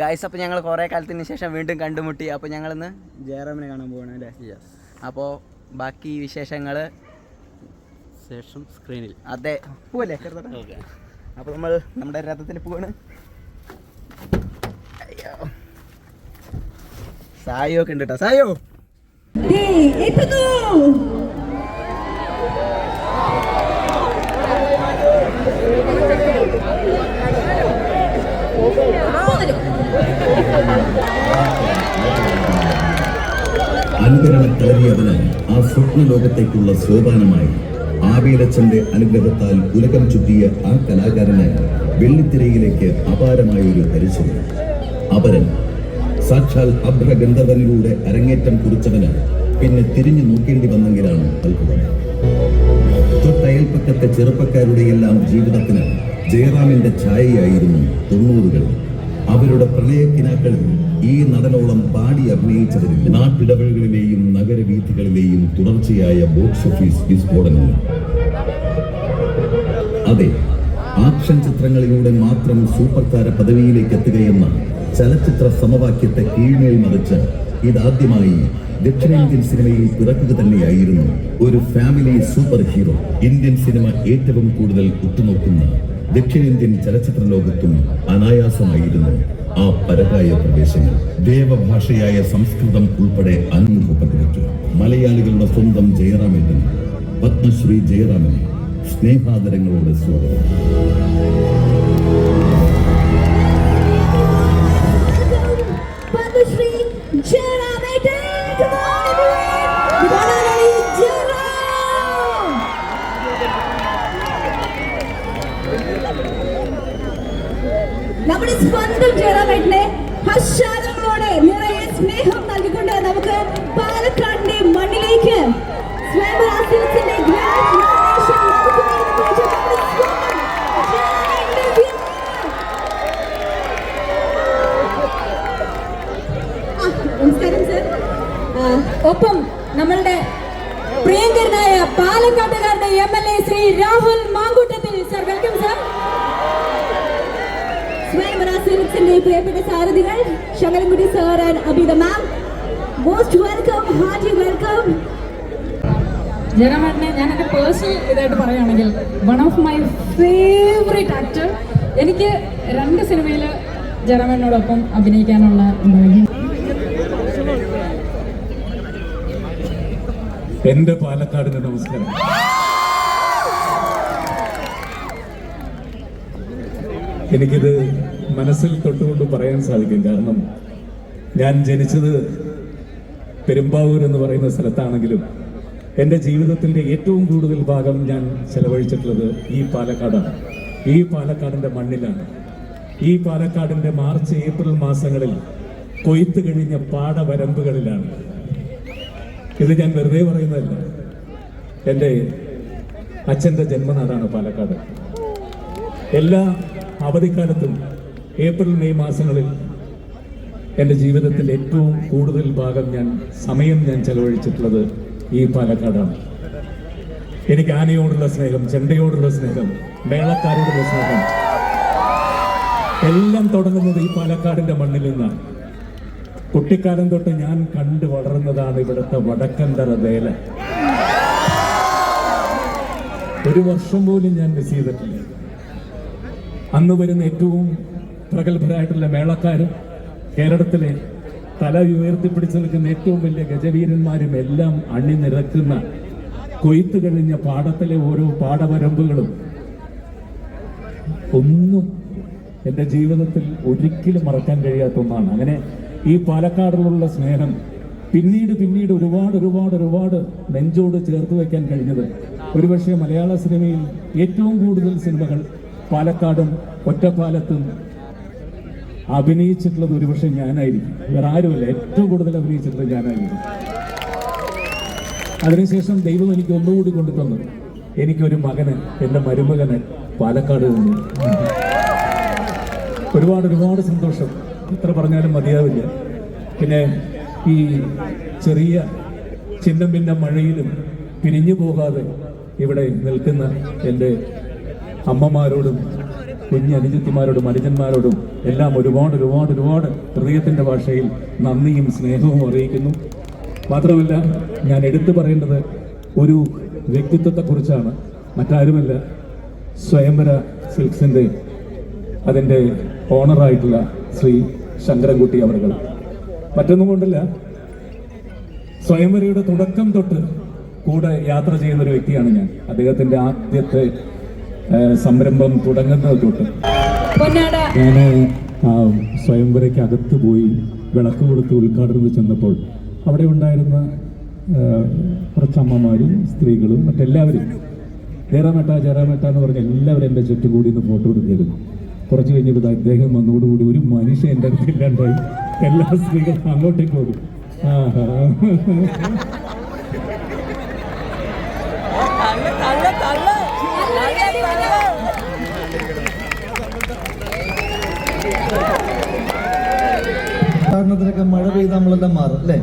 Guys അപ്പോൾ ഞങ്ങൾ കുറേ കാലത്തിന് ശേഷം വീണ്ടും കണ്ടുമുട്ടി. അപ്പോൾ ഞങ്ങളിന്ന് ജയറാമിനെ കാണാൻ പോവാണ് അല്ലേ? അപ്പോൾ ബാക്കി വിശേഷങ്ങൾ ശേഷം സ്ക്രീനിൽ അതെ. പോവല്ലേ? അപ്പോൾ നമ്മൾ നമ്മുടെ രഥത്തിൽ പോവാണ്. അയ്യോ. സായോ ഒക്കെ ഉണ്ട് കേട്ടോ സായോ. എത്തുന്നു. അനുകരണം കയറിയവന് ആ സ്വപ്ന ലോകത്തേക്കുള്ള സോപാനമായി ആബേലച്ചന്റെ അനുഗ്രഹത്താൽ ഉലകം ചുറ്റിയ ആ കലാകാരന് വെള്ളിത്തിരയിലേക്ക് അപാരമായ ഒരു പരിചയം അപരൻ സാക്ഷാൽ അഭ്രഗന്ധവനിലൂടെ അരങ്ങേറ്റം കുറിച്ചവന് പിന്നെ തിരിഞ്ഞു നോക്കേണ്ടി വന്നെങ്കിലാണ് അത്ഭുതം. തൊട്ടയൽപ്പക്കത്തെ ചെറുപ്പക്കാരുടെയെല്ലാം ജീവിതത്തിന് ജയറാമിന്റെ ഛായയായിരുന്നു തൊണ്ണൂറുകൾ. അവരുടെ പ്രണയക്കിനാക്കൾ ഈ നടനോളം പാടി അഭിനയിച്ചതിൽ നാട്ടിടവഴികളിലെയും നഗരവീഥികളിലെയും തുടർച്ചയായ ബോക്സ് ഓഫീസ് വിസ്ഫോടനങ്ങൾ അതെ ആക്ഷൻ ചിത്രങ്ങളിലൂടെ മാത്രം സൂപ്പർ താര പദവിയിലേക്ക് എത്തുകയെന്ന ചലച്ചിത്ര സമവാക്യത്തെ കീഴ്മേൽ മറിച്ച് ഇതാദ്യമായി ദക്ഷിണേന്ത്യൻ സിനിമയിൽ പിറക്കുക തന്നെയായിരുന്നു ഒരു family super hero Indian cinema ഏറ്റവും കൂടുതൽ ഉറ്റുനോക്കുന്ന ദക്ഷിണേന്ത്യൻ ചലച്ചിത്ര ലോകത്തും അനായാസമായിരുന്നു ആ പരകായ പ്രവേശങ്ങൾ ദേവഭാഷയായ സംസ്കൃതം ഉൾപ്പെടെ അനുഭവപ്പെട്ടു മലയാളികളുടെ സ്വന്തം ജയറാമേട്ടൻ പത്മശ്രീ ജയറാമനെ സ്നേഹാദരങ്ങളോട് സ്വാഗതം. സ്വന്തം ജയറാമേട്ടനെ ഹർഷാദങ്ങളോടെ നിറയെ സ്നേഹം നൽകിക്കൊണ്ട് നമുക്ക് പാലക്കാടിന്റെ മണ്ണിലേക്ക് ആ, നമസ്കാരം സർ ഒപ്പം നമ്മളുടെ പ്രിയങ്കരനായ പാലക്കാട്ടുകാരുടെ M L A Shri Rahul Mankoottathil sir സ്വയംവരാസിന്റെ പ്രിയപ്പെട്ട സാരഥികൾ Sankarankutty sir and Abitha ma'am most welcome hearty welcome ജനമണ്ണെ ഞാൻ എന്റെ പേഴ്സണൽ ഇതായിട്ട് പറയുകയാണെങ്കിൽ one of my favourite actor എനിക്ക് രണ്ട് സിനിമയിൽ ജനമണ്ണോടൊപ്പം അഭിനയിക്കാനുള്ള ഭാഗ്യം. എന്റെ പാലക്കാടിന് നമസ്കാരം. എനിക്കിത് മനസ്സിൽ തൊട്ടുകൊണ്ട് പറയാൻ സാധിക്കും. കാരണം ഞാൻ ജനിച്ചത് പെരുമ്പാവൂർ എന്ന് പറയുന്ന സ്ഥലത്താണെങ്കിലും എന്റെ ജീവിതത്തിന്റെ ഏറ്റവും കൂടുതൽ ഭാഗം ഞാൻ ചെലവഴിച്ചിട്ടുള്ളത് ഈ പാലക്കാടാണ്. ഈ പാലക്കാടിന്റെ മണ്ണിലാണ്. ഈ പാലക്കാടിന്റെ മാർച്ച് ഏപ്രിൽ മാസങ്ങളിൽ കൊയ്ത്ത് കഴിഞ്ഞ പാടവരമ്പുകളിലാണ്. ഇത് ഞാൻ വെറുതെ പറയുന്നതല്ല. എന്റെ അച്ഛന്റെ ജന്മനാടാണ് പാലക്കാട്. എല്ലാ അവധിക്കാലത്തും ഏപ്രിൽ മെയ് മാസങ്ങളിൽ എന്റെ ജീവിതത്തിന്റെ ഏറ്റവും കൂടുതൽ ഭാഗം ഞാൻ സമയം ഞാൻ ചെലവഴിച്ചിട്ടുള്ളത് ഈ പാലക്കാടാണ്. എനിക്ക് ആനയോടുള്ള സ്നേഹം ചെണ്ടയോടുള്ള സ്നേഹം മേളക്കാരോടുള്ള സ്നേഹം എല്ലാം തുടങ്ങുന്നത് ഈ പാലക്കാടിന്റെ മണ്ണിൽ നിന്നാണ്. കുട്ടിക്കാലം തൊട്ട് ഞാൻ കണ്ടു വളർന്നതാണ് ഇവിടുത്തെ വടക്കന്തറ വേല. ഒരു വർഷം പോലും ഞാൻ മിസ് ചെയ്തിട്ടില്ല. അന്ന് വരുന്ന ഏറ്റവും പ്രഗത്ഭരായിട്ടുള്ള മേളക്കാരും കേരളത്തിലെ തല ഉയർത്തിപ്പിടിച്ച് നിൽക്കുന്ന ഏറ്റവും വലിയ ഗജവീരന്മാരും എല്ലാം അണിനിരക്കുന്ന കൊയ്ത്ത് കഴിഞ്ഞ പാടത്തിലെ ഓരോ പാടവരമ്പുകളും ഒന്നും എന്റെ ജീവിതത്തിൽ ഒരിക്കലും മറക്കാൻ കഴിയാത്ത ഒന്നാണ്. അങ്ങനെ ഈ പാലക്കാടിലുള്ള സ്നേഹം പിന്നീട് പിന്നീട് ഒരുപാട് ഒരുപാട് ഒരുപാട് നെഞ്ചോട് ചേർത്ത് വയ്ക്കാൻ കഴിഞ്ഞത്. ഒരുപക്ഷെ മലയാള സിനിമയിൽ ഏറ്റവും കൂടുതൽ സിനിമകൾ പാലക്കാടും ഒറ്റപ്പാലത്തും അഭിനയിച്ചിട്ടുള്ളത് ഒരുപക്ഷെ ഞാനായിരിക്കും. വേറെ ആരുമല്ല ഏറ്റവും കൂടുതൽ അഭിനയിച്ചിട്ടുള്ളത് ഞാനായിരിക്കും. അതിനുശേഷം ദൈവം എനിക്ക് ഒന്നുകൂടി കൊണ്ടു തന്നു എനിക്കൊരു മകന് എന്റെ മരുമകന് പാലക്കാട് തന്നു ഒരുപാട് ഒരുപാട് സന്തോഷം. എത്ര പറഞ്ഞാലും മതിയാവില്ല. പിന്നെ ഈ ചെറിയ ചിന്നം ഭിന്നം മഴയിലും പിരിഞ്ഞു പോകാതെ ഇവിടെ നിൽക്കുന്ന എന്റെ അമ്മമാരോടും കുഞ്ഞ് അനുജത്തിമാരോടും അനുജന്മാരോടും എല്ലാം ഒരുപാട് ഒരുപാട് ഒരുപാട് ഹൃദയത്തിന്റെ ഭാഷയിൽ നന്ദിയും സ്നേഹവും അറിയിക്കുന്നു. മാത്രമല്ല ഞാൻ എടുത്തു പറയേണ്ടത് ഒരു വ്യക്തിത്വത്തെക്കുറിച്ചാണ്. മറ്റാരുമല്ല സ്വയംവര സിൽക്സിന്റെ അതിന്റെ ഓണറായിട്ടുള്ള ശ്രീ ശങ്കരൻകുട്ടി അവർ മറ്റൊന്നും കൊണ്ടല്ല സ്വയംവരയുടെ തുടക്കം തൊട്ട് കൂടെ യാത്ര ചെയ്യുന്ന ഒരു വ്യക്തിയാണ് ഞാൻ. അദ്ദേഹത്തിന്റെ ആദ്യത്തെ സംരംഭം തുടങ്ങുന്നത് തൊട്ട് ഞാൻ സ്വയംവരയ്ക്ക് അകത്ത് പോയി വിളക്ക് കൊടുത്ത് ഉദ്ഘാടനം ചെന്നപ്പോൾ അവിടെ ഉണ്ടായിരുന്ന ആ, കുറച്ച് അമ്മമാരും സ്ത്രീകളും മറ്റെല്ലാവരും ജയറാമേട്ട ജയറാമേട്ട എന്ന് പറഞ്ഞ എല്ലാവരും എന്റെ ചുറ്റും കൂടി ഇന്ന് ഫോട്ടോ എടുത്തിരുന്നു കുറച്ച് കഴിഞ്ഞപ്പോൾ അദ്ദേഹം വന്നോടുകൂടി വന്നതോടുകൂടി ഒരു മനുഷ്യൻ എന്റെ അടുത്ത് ഇല്ലാണ്ടായി. എല്ലാ സ്ത്രീകളും അങ്ങോട്ടേക്ക് പോകും. ആഹാ. ഉദാഹരണത്തിനൊക്കെ മഴ പെയ്താൽ നമ്മളെല്ലാം മാറും അല്ലേ?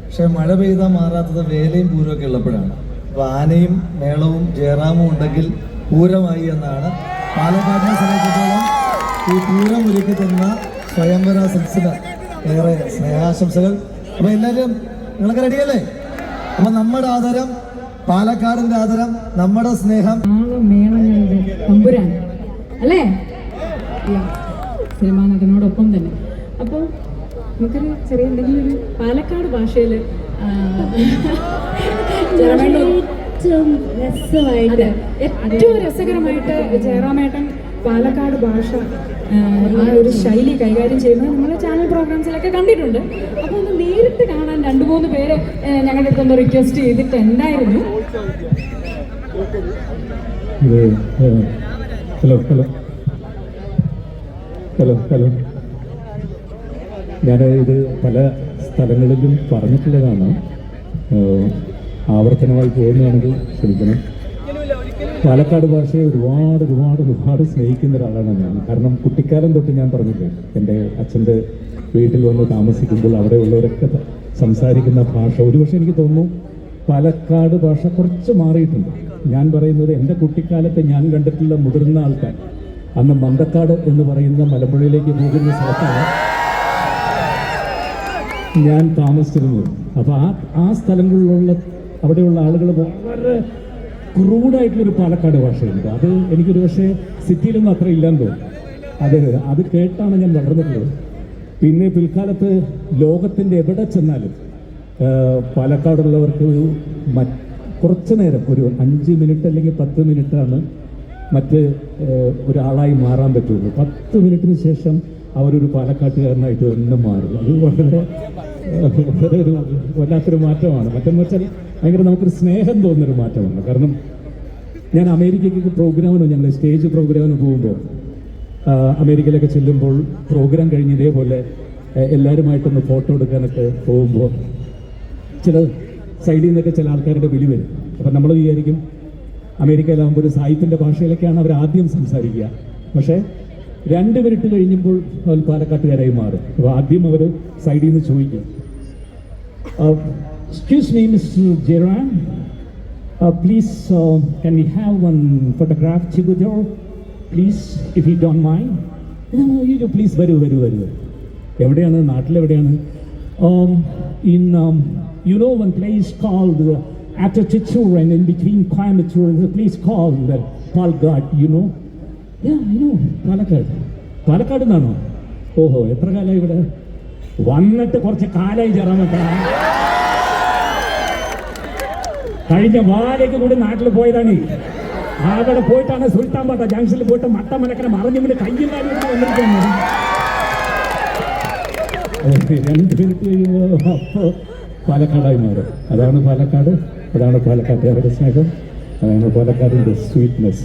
പക്ഷെ മഴ പെയ്താൽ മാറാത്തത് വേലയും പൂരമൊക്കെ ഉള്ളപ്പോഴാണ്. അപ്പൊ ആനയും മേളവും ജയറാമും ഉണ്ടെങ്കിൽ പൂരമായി എന്നാണ് പാലക്കാടിനെ സംബന്ധിച്ചിടത്തോളം ഈ പൂരം ഒരുക്കി തന്ന സ്വയംവര സിൽസിന് ഏറെ സ്നേഹാശംസകൾ. അപ്പൊ എല്ലാവരും നിങ്ങളൊക്കെ റെഡിയല്ലേ അപ്പൊ നമ്മുടെ ആദരം പാലക്കാടിന്റെ ആദരം നമ്മുടെ സ്നേഹം. തമ്പുരാൻ അല്ലേ. സിനിമാ നടനോടൊപ്പം തന്നെ. അപ്പോൾ നമുക്കൊരു ചെറിയ എന്തെങ്കിലും ഒരു പാലക്കാട് ഭാഷയിൽ ഏറ്റവും രസമായിട്ട് ഏറ്റവും രസകരമായിട്ട് ജയറാമേട്ടൻ പാലക്കാട് ഭാഷ ആ, ഒരു ശൈലി കൈകാര്യം ചെയ്യുന്നത് നമ്മുടെ ചാനൽ പ്രോഗ്രാംസിലൊക്കെ കണ്ടിട്ടുണ്ട്. അപ്പോൾ ഒന്ന് നേരിട്ട് കാണാൻ രണ്ട് മൂന്ന് പേര് ഞങ്ങളുടെ അടുത്തൊന്ന് റിക്വസ്റ്റ് ചെയ്തിട്ടുണ്ടായിരുന്നു എന്തായിരുന്നു? Hello hello. Hello hello. ഞാൻ ഇത് പല സ്ഥലങ്ങളിലും പറഞ്ഞിട്ടുള്ളതാണ്. ആവർത്തനമായി പോകുന്നതാണെങ്കിൽ ക്ഷമിക്കണം. പാലക്കാട് ഭാഷയെ ഒരുപാട് ഒരുപാട് ഒരുപാട് സ്നേഹിക്കുന്ന ഒരാളാണ് ഞാൻ. കാരണം കുട്ടിക്കാലം തൊട്ട് ഞാൻ പറഞ്ഞില്ലേ എന്റെ അച്ഛന്റെ വീട്ടിൽ വന്ന് താമസിക്കുമ്പോൾ അവിടെ ഉള്ളവരൊക്കെ സംസാരിക്കുന്ന ഭാഷ. ഒരുപക്ഷെ എനിക്ക് തോന്നുന്നു പാലക്കാട് ഭാഷ കുറച്ച് മാറിയിട്ടുണ്ട്. ഞാൻ പറയുന്നത് എന്റെ കുട്ടിക്കാലത്തെ ഞാൻ കണ്ടിട്ടുള്ള മുതിർന്ന ആൾക്കാർ. അന്ന് മന്തക്കാട് എന്ന് പറയുന്ന മലമ്പുഴയിലേക്ക് പോകുന്ന സ്ഥലത്താണ് ഞാൻ താമസിച്ചിരുന്നത് അപ്പോൾ ആ ആ സ്ഥലങ്ങളിലുള്ള അവിടെയുള്ള ആളുകൾ വളരെ ക്രൂഡായിട്ടുള്ളൊരു പാലക്കാട് ഭാഷയുണ്ട് അത് എനിക്കൊരു പക്ഷേ സിറ്റിയിലൊന്നും അത്ര ഇല്ലാന്ന് തോന്നുന്നു. അത് അത് കേട്ടാണ് ഞാൻ വളർന്നിട്ടുള്ളത്. പിന്നെ പിൽക്കാലത്ത് ലോകത്തിന്റെ എവിടെ ചെന്നാലും പാലക്കാടുള്ളവർക്ക് ഒരു കുറച്ച് നേരം ഒരു അഞ്ച് മിനിറ്റ് അല്ലെങ്കിൽ പത്ത് മിനിറ്റാണ് മറ്റ് ഒരാളായി മാറാൻ പറ്റുള്ളൂ. പത്ത് മിനിറ്റിന് ശേഷം അവരൊരു പാലക്കാട്ടുകാരനായിട്ട് തന്നെ മാറും അത് വളരെ വളരെ ഒരു വല്ലാത്തൊരു മാറ്റമാണ്. മറ്റെന്ന് വെച്ചാൽ ഭയങ്കര നമുക്കൊരു സ്നേഹം തോന്നുന്നൊരു മാറ്റമാണ്. കാരണം ഞാൻ അമേരിക്കയ്ക്ക് പ്രോഗ്രാമിന് ഞങ്ങൾ സ്റ്റേജ് പ്രോഗ്രാമിന് പോകുമ്പോൾ അമേരിക്കയിലൊക്കെ ചെല്ലുമ്പോൾ പ്രോഗ്രാം കഴിഞ്ഞ് ഇതേപോലെ എല്ലാവരുമായിട്ടൊന്ന് ഫോട്ടോ എടുക്കാനൊക്കെ പോകുമ്പോൾ ചില സൈഡിൽ നിന്നൊക്കെ ചില ആൾക്കാരുടെ വിളി വരും. അപ്പം നമ്മൾ വിചാരിക്കും അമേരിക്കയിലാകുമ്പോൾ ഒരു സാഹിത്യന്റെ ഭാഷയിലൊക്കെയാണ് അവർ ആദ്യം സംസാരിക്കുക. പക്ഷേ രണ്ട് മിനിറ്റ് കഴിഞ്ഞപ്പോൾ അവർ പാലക്കാട്ടുകാരായി മാറും. അപ്പോൾ ആദ്യം അവർ സൈഡിൽ നിന്ന് ചോദിക്കും. Excuse me mister Jeran please can we have one photograph together please if you don't mind please വരൂ വരൂ വരൂ. എവിടെയാണ്? നാട്ടിലെവിടെയാണ്? In you know one place called after Chittur and in between Coimbatore place called Palghat you know Palakkad. Palakkad നിന്നാണോ? ഓഹോ എത്ര കാലമായി ഇവിടെ? വന്നിട്ട് കുറച്ച് കാലമായി ചേരാൻ പറ്റാ കഴിഞ്ഞ വാലേക്ക് കൂടി നാട്ടിൽ പോയതാണ്. അവിടെ പോയിട്ടാണ് സുൽത്താൻ പാട്ട ജംഗ്ഷനിൽ പോയിട്ട് മട്ട മനക്കനെ മറിഞ്ഞു പിന്നെ കയ്യിൽ പാലക്കാടായി മാറും. അതാണ് പാലക്കാട്. അതാണ് പാലക്കാട്ടുകാരുടെ സ്നേഹം. അതാണ് പാലക്കാടിന്റെ sweetness